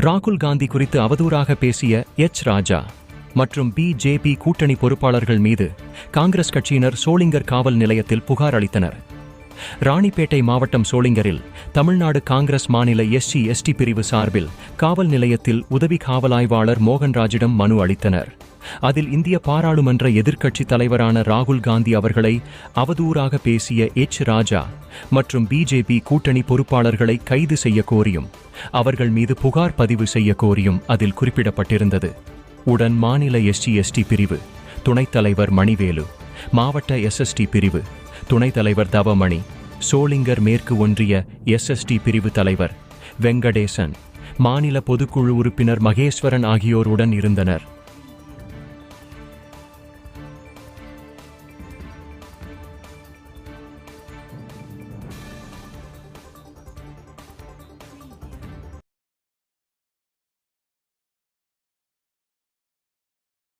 ராகுல் காந்தி குறித்து அவதூறாக பேசிய எச். ராஜா மற்றும் பிஜேபி கூட்டணி பொறுப்பாளர்கள் மீது காங்கிரஸ் கட்சியினர் சோளிங்கர் காவல் நிலையத்தில் புகார் அளித்தனர். ராணிப்பேட்டை மாவட்டம் சோளிங்கரில் தமிழ்நாடு காங்கிரஸ் மாநில எஸ்சி எஸ்டி பிரிவு சார்பில் காவல் நிலையத்தில் உதவி காவலாய்வாளர் மோகன்ராஜிடம் மனு அளித்தனர். அதில் இந்திய பாராளுமன்ற எதிர்க்கட்சி தலைவரான ராகுல் காந்தி அவர்களை அவதூறாக பேசிய எச். ராஜா மற்றும் பிஜேபி கூட்டணி பொறுப்பாளர்களை கைது செய்ய கோரியும் அவர்கள் மீது புகார் பதிவு செய்ய கோரியும் அதில் குறிப்பிடப்பட்டிருந்தது. உடன் மாநில எஸ்டி எஸ்டி பிரிவு துணைத் தலைவர் மணிவேலு மாவட்ட எஸ்எஸ்டி பிரிவு துணைத் தலைவர் தவமணி சோளிங்கர் மேற்கு ஒன்றிய எஸ்எஸ்டி பிரிவு தலைவர் வெங்கடேசன் மாநில பொதுக்குழு உறுப்பினர் மகேஸ்வரன் ஆகியோருடன் இருந்தனர்.